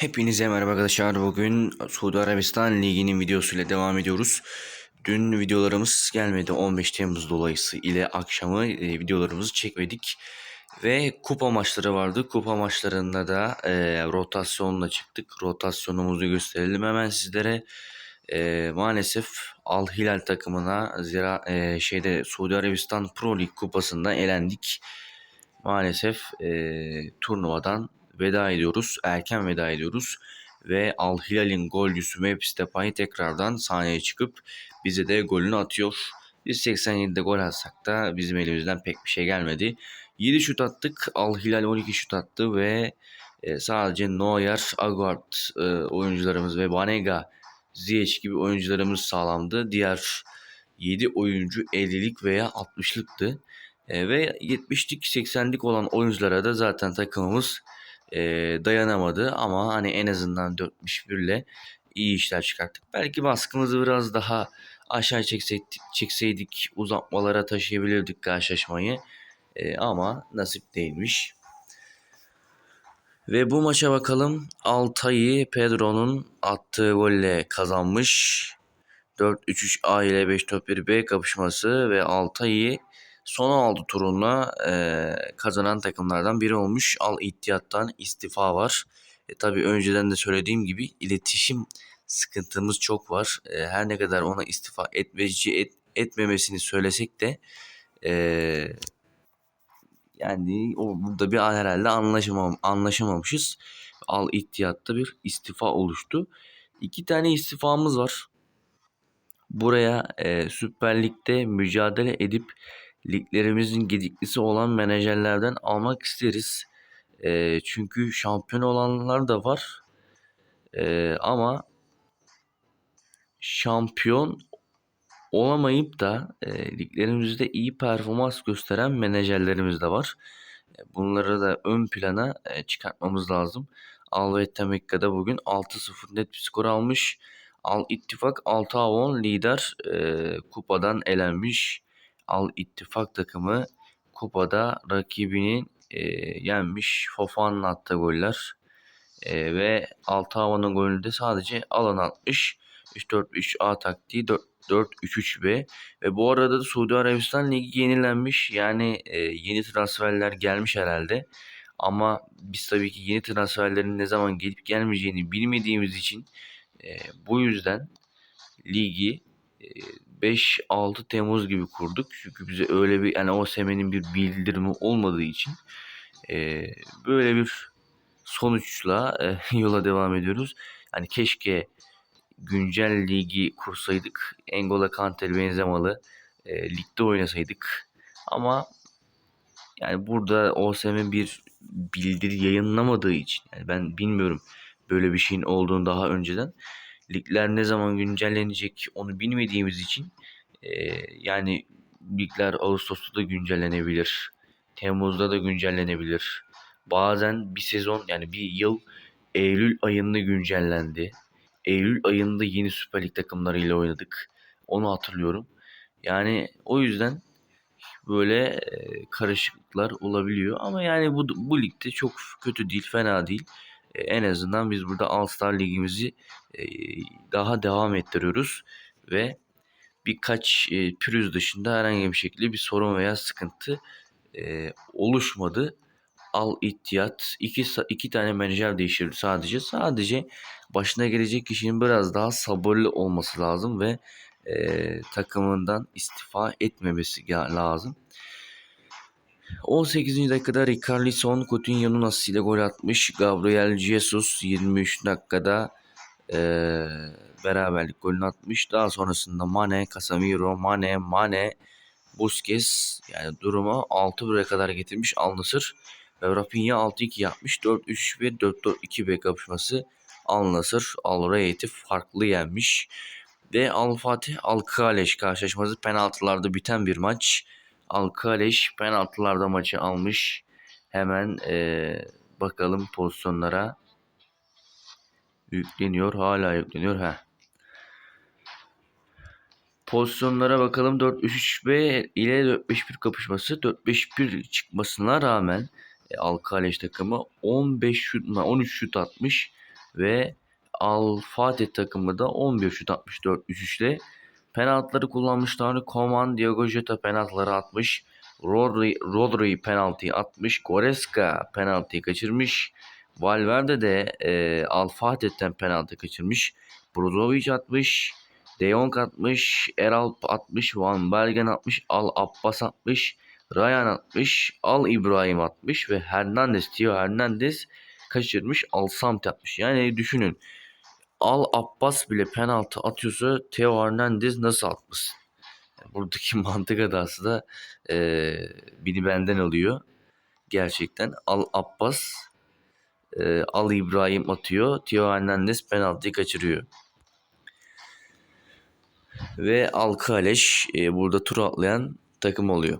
Hepinize merhaba arkadaşlar. Bugün Suudi Arabistan Ligi'nin videosuyla devam ediyoruz. Dün videolarımız gelmedi 15 Temmuz dolayısıyla akşamı e, videolarımızı çekmedik. Ve kupa maçları vardı. Kupa maçlarında da e, rotasyonla çıktık. Rotasyonumuzu gösterelim hemen sizlere. E, maalesef Al Hilal takımına zira e, şeyde Suudi Arabistan Pro Lig kupasında elendik. Maalesef e, turnuvadan veda ediyoruz. Erken veda ediyoruz. Ve Al Hilal'in golcüsü Memphis Depay tekrardan sahneye çıkıp bize de golünü atıyor. Biz 87'de gol atsak da bizim elimizden pek bir şey gelmedi. 7 şut attık. Al Hilal 12 şut attı ve e, sadece Neuer, Aguard e, oyuncularımız ve Banega, Ziyech gibi oyuncularımız sağlamdı. Diğer 7 oyuncu 50'lik veya 60'lıktı. E, ve 70'lik 80'lik olan oyunculara da zaten takımımız e, dayanamadı ama hani en azından 61 ile iyi işler çıkarttık. Belki baskımızı biraz daha aşağı çekseydik, çekseydik uzatmalara taşıyabilirdik karşılaşmayı. E, ama nasip değilmiş. Ve bu maça bakalım. Altay'ı Pedro'nun attığı golle kazanmış. 4-3-3 A ile 5-4-1-B kapışması ve Altay'ı son 6 turunda e, kazanan takımlardan biri olmuş. Al İhtiyat'tan istifa var. E, tabii önceden de söylediğim gibi iletişim sıkıntımız çok var. E, her ne kadar ona istifa etmeci et, etmemesini söylesek de e, yani o burada bir herhalde anlaşamam, anlaşamamışız. Al İhtiyat'ta bir istifa oluştu. İki tane istifamız var. Buraya e, Süper Lig'de mücadele edip liglerimizin gediklisi olan menajerlerden almak isteriz. E, çünkü şampiyon olanlar da var. E, ama şampiyon olamayıp da e, liglerimizde iyi performans gösteren menajerlerimiz de var. E, bunları da ön plana e, çıkartmamız lazım. Alvette Mekke'de bugün 6-0 net bir skor almış. Al İttifak 6 Avon lider e, kupadan elenmiş. Al İttifak takımı kupada rakibinin e, yenmiş. Fofan'ın attığı goller. E, ve 6 Avon'un golünü de sadece alan atmış. 3-4-3 A taktiği 4-3-3-B. Ve bu arada da Suudi Arabistan Ligi yenilenmiş. Yani e, yeni transferler gelmiş herhalde. Ama biz tabii ki yeni transferlerin ne zaman gelip gelmeyeceğini bilmediğimiz için e, bu yüzden ligi e, 5-6 Temmuz gibi kurduk. Çünkü bize öyle bir yani o semenin bir bildirimi olmadığı için e, böyle bir sonuçla e, yola devam ediyoruz. Hani keşke güncel ligi kursaydık. Engola Kantel Benzemalı e, ligde oynasaydık. Ama yani burada OSM bir bildiri yayınlamadığı için yani ben bilmiyorum böyle bir şeyin olduğunu daha önceden. Ligler ne zaman güncellenecek onu bilmediğimiz için e, yani ligler Ağustos'ta da güncellenebilir. Temmuz'da da güncellenebilir. Bazen bir sezon yani bir yıl Eylül ayında güncellendi. Eylül ayında yeni Süper Lig takımlarıyla oynadık. Onu hatırlıyorum. Yani o yüzden böyle karışıklıklar olabiliyor. Ama yani bu, bu ligde çok kötü değil, fena değil. E, en azından biz burada All Star Ligimizi e, daha devam ettiriyoruz. Ve birkaç e, pürüz dışında herhangi bir şekilde bir sorun veya sıkıntı e, oluşmadı. Al ihtiyat iki, iki tane menajer değiştirdi sadece. Sadece başına gelecek kişinin biraz daha sabırlı olması lazım ve e, takımından istifa etmemesi lazım. 18. dakikada Ricarlison Coutinho'nun asıyla gol atmış. Gabriel Jesus 23 dakikada e, beraberlik golünü atmış. Daha sonrasında Mane, Casemiro, Mane, Mane, Busquets yani durumu 6-1'e kadar getirmiş Al Nassr. Ve Rafinha 6-2 yapmış. 4-3 ve 4-4-2 kapışması Al Nassr, Al Riyad'i farklı yenmiş. Ve Al Fatih Al Kaleş karşılaşması penaltılarda biten bir maç. Al Kaleş penaltılarda maçı almış. Hemen ee, bakalım pozisyonlara. Yükleniyor. Hala yükleniyor. Heh. Pozisyonlara bakalım. 4-3-3-B ile 4-5-1 kapışması. 4-5-1 çıkmasına rağmen e, Alkaleş takımı 15 şut, 13 şut atmış. Ve Al Fatih takımı da 11 şut 64 üçlükle penaltıları kullanmışlar. Koman Diogo Jota penaltıları atmış. Rodri, Rodri penaltıyı atmış. Goreska penaltıyı kaçırmış. Valverde de e, Al Fatih'ten penaltı kaçırmış. Brozovic atmış. De Jong atmış. Eralp atmış. Van Bergen atmış. Al Abbas atmış. Ryan atmış. Al İbrahim atmış. Ve Hernandez, Tio Hernandez kaçırmış. Al Samt atmış. Yani düşünün. Al Abbas bile penaltı atıyorsa Theo Hernandez nasıl atmasın? Yani buradaki mantık hatası da e, beni benden alıyor. Gerçekten Al Abbas e, Al İbrahim atıyor. Theo Hernandez penaltıyı kaçırıyor. Ve Al Kaleş e, burada tur atlayan takım oluyor.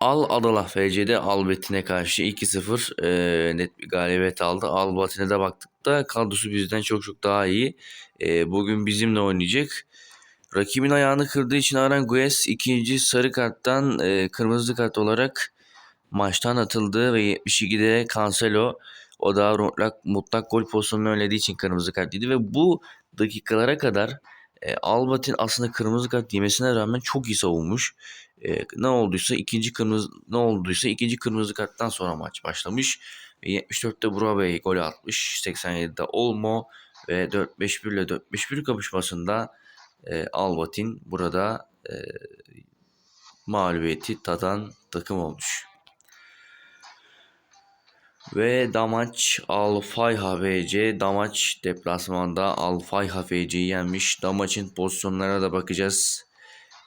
Al Adala FC'de Al Betin'e karşı 2-0 e, net bir galibiyet aldı. Al Betin'e de baktık da kadrosu bizden çok çok daha iyi. E, bugün bizimle oynayacak. Rakibin ayağını kırdığı için Aranguez ikinci sarı karttan e, kırmızı kart olarak maçtan atıldı ve 72'de Cancelo o da mutlak, mutlak gol pozisyonunu önlediği için kırmızı kart yedi ve bu dakikalara kadar e, Albat'in aslında kırmızı kart yemesine rağmen çok iyi savunmuş. E, ne olduysa ikinci kırmızı ne olduysa ikinci kırmızı karttan sonra maç başlamış. E, 74'te Burak Bey gol atmış. 87'de Olmo ve 4-5-1 ile 4-5-1 kapışmasında e, Albat'in burada e, mağlubiyeti tadan takım olmuş. Ve Damaç Alfayha FC Damaç deplasmanda Alfayha FC'yi yenmiş. Damaç'ın pozisyonlara da bakacağız.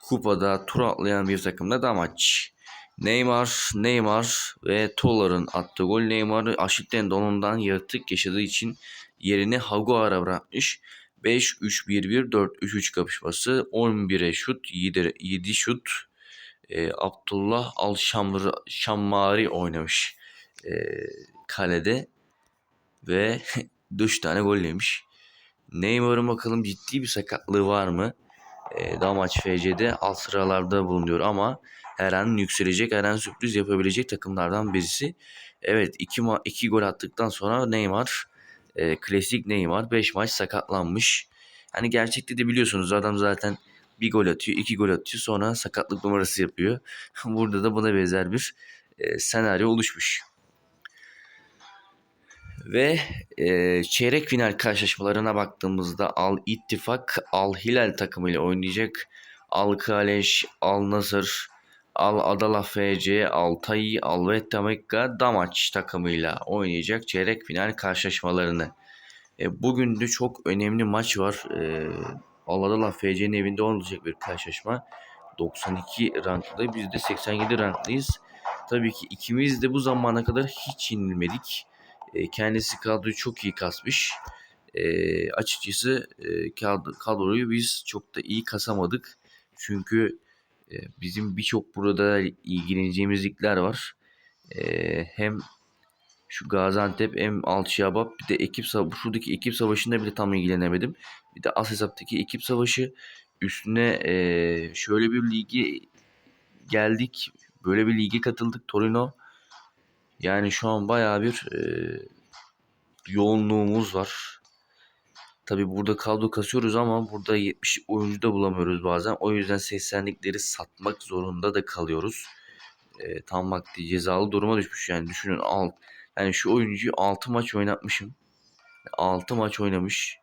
Kupada tur atlayan bir takımda Damaç. Neymar, Neymar ve Tolar'ın attığı gol Neymar'ı Aşil tendonundan yırtık yaşadığı için yerini Haguar'a bırakmış. 5-3-1-1-4-3-3 kapışması 11'e şut 7, 7 şut e, Abdullah Al Şammari oynamış e, kalede ve 3 tane gol yemiş. Neymar'ın bakalım ciddi bir sakatlığı var mı? E, Damaç FC'de alt sıralarda bulunuyor ama her an yükselecek, her an sürpriz yapabilecek takımlardan birisi. Evet 2 ma- iki gol attıktan sonra Neymar e, klasik Neymar 5 maç sakatlanmış. Hani gerçekte de biliyorsunuz adam zaten bir gol atıyor, iki gol atıyor sonra sakatlık numarası yapıyor. Burada da buna benzer bir e, senaryo oluşmuş. Ve e, çeyrek final karşılaşmalarına baktığımızda Al İttifak Al Hilal takımıyla oynayacak. Al Kaleş, Al Nasır, Al Adala FC, Altay, Al Vetamekka Damaç takımıyla oynayacak çeyrek final karşılaşmalarını. E, bugün de çok önemli maç var. E, Al Adala FC'nin evinde olacak bir karşılaşma. 92 ranklı, biz de 87 ranklıyız. Tabii ki ikimiz de bu zamana kadar hiç yenilmedik. E, kendisi kadroyu çok iyi kasmış. E, açıkçası e, kadroyu biz çok da iyi kasamadık. Çünkü e, bizim birçok burada ilgileneceğimiz ligler var. E, hem şu Gaziantep hem Altıyabat bir de ekip şuradaki ekip savaşında bile tam ilgilenemedim. Bir de as hesaptaki ekip savaşı üstüne e, şöyle bir ligi geldik. Böyle bir lige katıldık Torino. Yani şu an bayağı bir e, yoğunluğumuz var. Tabi burada kadro kasıyoruz ama burada 70 oyuncu da bulamıyoruz bazen. O yüzden 80'likleri satmak zorunda da kalıyoruz. E, tam vakti cezalı duruma düşmüş yani düşünün alt yani şu oyuncuyu 6 maç oynatmışım. 6 maç oynamış.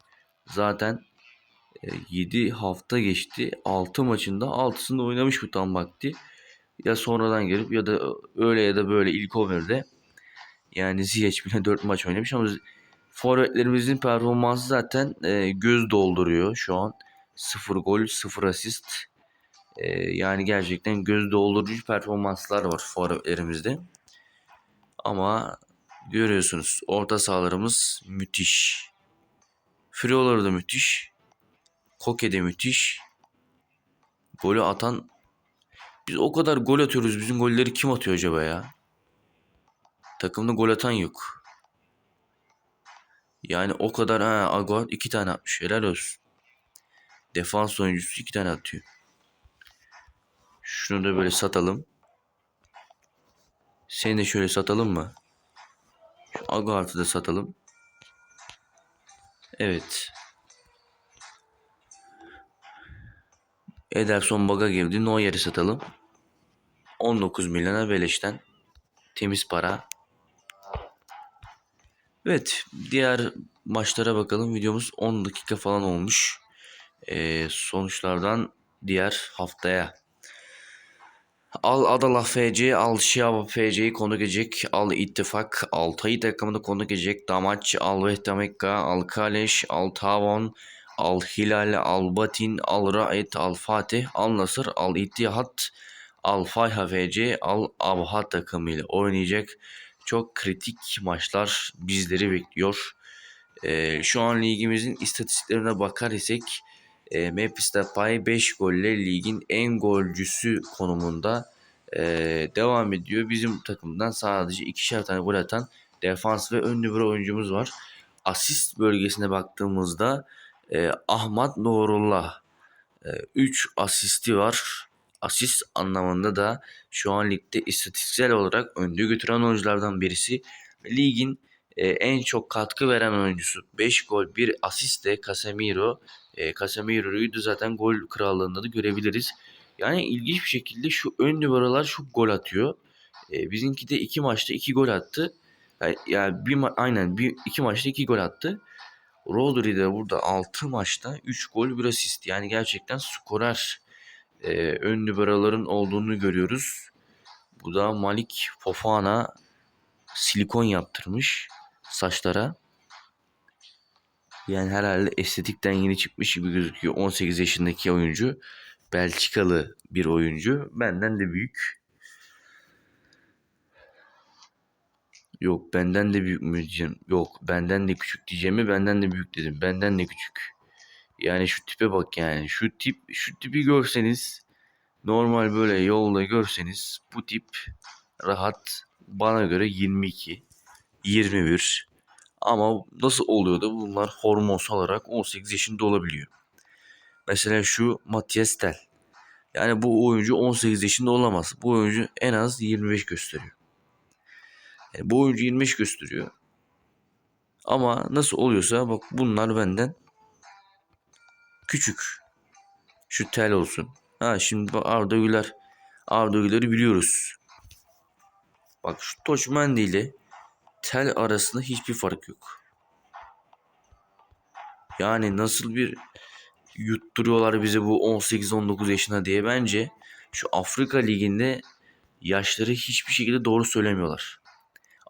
Zaten 7 hafta geçti. 6 maçında 6'sında oynamış bu tam vakti. Ya sonradan gelip ya da öyle ya da böyle ilk 11'de yani Ziyech bile 4 maç oynamış ama forvetlerimizin performansı zaten e, göz dolduruyor şu an. 0 gol, 0 asist. E, yani gerçekten göz doldurucu performanslar var forvetlerimizde. Ama görüyorsunuz orta sahalarımız müthiş. Frioları da müthiş. Koke de müthiş. Golü atan biz o kadar gol atıyoruz. Bizim golleri kim atıyor acaba ya? Takımda gol atan yok. Yani o kadar ha Aguat iki tane atmış. Helal olsun. Defans oyuncusu iki tane atıyor. Şunu da böyle satalım. Seni de şöyle satalım mı? Şu Aguat'ı da satalım. Evet. Ederson baga girdi. Neuer'i satalım. 19 milyona beleşten. Temiz para. Evet. Diğer maçlara bakalım. Videomuz 10 dakika falan olmuş. Ee, sonuçlardan diğer haftaya. Al Adana FC, Al Şiab FC'yi konuk edecek. Al İttifak, Altay takımını konuk edecek. Damaç, Al Vehda Mekka, Al Kaleş, Al Tavon, Al Hilal, Al Batin, Al Raed, Al Fatih, Al Nasır, Al İttihat, Al Fayha FC, Al Abha takımıyla oynayacak. Çok kritik maçlar bizleri bekliyor. Ee, şu an ligimizin istatistiklerine bakar isek e, Memphis Depay 5 golle ligin en golcüsü konumunda e, devam ediyor. Bizim takımdan sadece ikişer tane gol atan defans ve ön libero oyuncumuz var. Asist bölgesine baktığımızda e, Ahmet Nurullah 3 asisti var. Asist anlamında da şu an ligde istatistiksel olarak önde götüren oyunculardan birisi. Ligin e, en çok katkı veren oyuncusu. 5 gol 1 asist de Casemiro. E, Casemiro'yu da zaten gol krallığında da görebiliriz. Yani ilginç bir şekilde şu ön numaralar çok gol atıyor. E, bizimki de 2 maçta 2 gol attı. Yani, yani bir ma- aynen bir iki maçta 2 gol attı. Rodri de burada 6 maçta 3 gol 1 asist. Yani gerçekten skorer e, ön numaraların olduğunu görüyoruz. Bu da Malik Fofana silikon yaptırmış saçlara. Yani herhalde estetikten yeni çıkmış gibi gözüküyor. 18 yaşındaki oyuncu. Belçikalı bir oyuncu. Benden de büyük. Yok benden de büyük mü diyeceğim. Yok benden de küçük diyeceğimi benden de büyük dedim. Benden de küçük. Yani şu tipe bak yani. Şu tip şu tipi görseniz normal böyle yolda görseniz bu tip rahat bana göre 22 21 ama nasıl oluyor da bunlar hormonsal olarak 18 yaşında olabiliyor. Mesela şu Matias Tel. Yani bu oyuncu 18 yaşında olamaz. Bu oyuncu en az 25 gösteriyor. Yani bu oyuncu 25 gösteriyor. Ama nasıl oluyorsa bak bunlar benden küçük. Şu tel olsun. Ha şimdi bak Arda Güler. Arda Güler'i biliyoruz. Bak şu Toçmendi ile tel arasında hiçbir fark yok. Yani nasıl bir yutturuyorlar bize bu 18-19 yaşına diye bence şu Afrika Ligi'nde yaşları hiçbir şekilde doğru söylemiyorlar.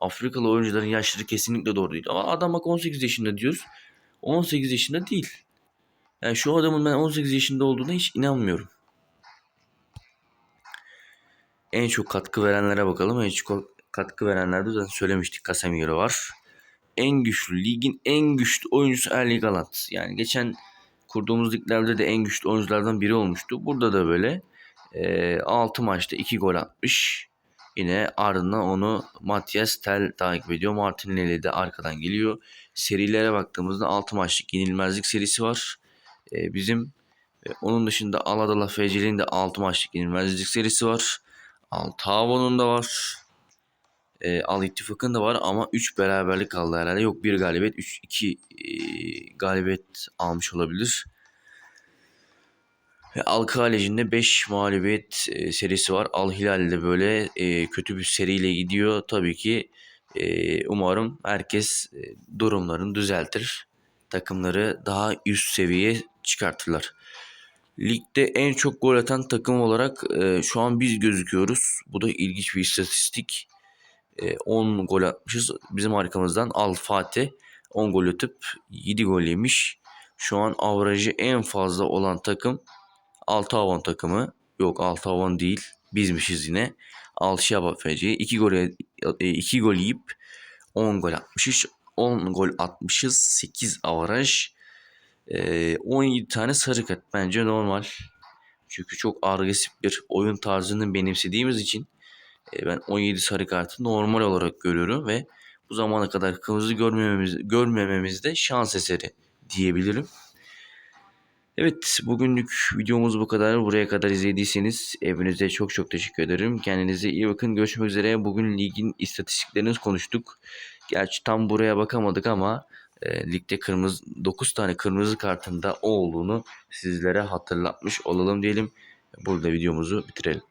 Afrikalı oyuncuların yaşları kesinlikle doğru değil. Ama adam bak 18 yaşında diyoruz. 18 yaşında değil. Yani şu adamın ben 18 yaşında olduğuna hiç inanmıyorum. En çok katkı verenlere bakalım. En çok katkı verenlerde zaten söylemiştik. Casemiro var. En güçlü, ligin en güçlü oyuncusu Erling Haaland. Yani geçen kurduğumuz liglerde de en güçlü oyunculardan biri olmuştu. Burada da böyle e, 6 maçta 2 gol atmış. Yine ardından onu Matias Tel takip ediyor. Martinelli de arkadan geliyor. Serilere baktığımızda 6 maçlık yenilmezlik serisi var. E, bizim e, onun dışında Aladala FC'nin de 6 maçlık yenilmezlik serisi var. Altavon'un da var. E, Al İttifak'ın da var ama 3 beraberlik kaldı herhalde. Yok 1 galibiyet, 3 2 e, galibiyet almış olabilir. Ve Al Kalec'in 5 mağlubiyet e, serisi var. Al Hilal de böyle e, kötü bir seriyle gidiyor. Tabii ki e, umarım herkes e, durumlarını düzeltir. Takımları daha üst seviyeye çıkartırlar. Ligde en çok gol atan takım olarak e, şu an biz gözüküyoruz. Bu da ilginç bir istatistik. E, 10 gol atmışız. Bizim arkamızdan Al Fatih 10 gol atıp 7 gol yemiş. Şu an averajı en fazla olan takım Altavan takımı. Yok Altavan değil. Bizmişiz yine. Al Şabab FC 2 gol 2 gol yiyip 10 gol atmışız. 10 gol atmışız. 8 avaraj. Ee, 17 tane sarı kart bence normal. Çünkü çok agresif bir oyun tarzını benimsediğimiz için e, ben 17 sarı kartı normal olarak görüyorum ve bu zamana kadar kırmızı görmememiz, görmememiz de şans eseri diyebilirim. Evet bugünlük videomuz bu kadar. Buraya kadar izlediyseniz hepinize çok çok teşekkür ederim. Kendinize iyi bakın. Görüşmek üzere. Bugün ligin istatistiklerini konuştuk. Gerçi tam buraya bakamadık ama e, ligde kırmızı 9 tane kırmızı kartında o olduğunu sizlere hatırlatmış olalım diyelim. Burada videomuzu bitirelim.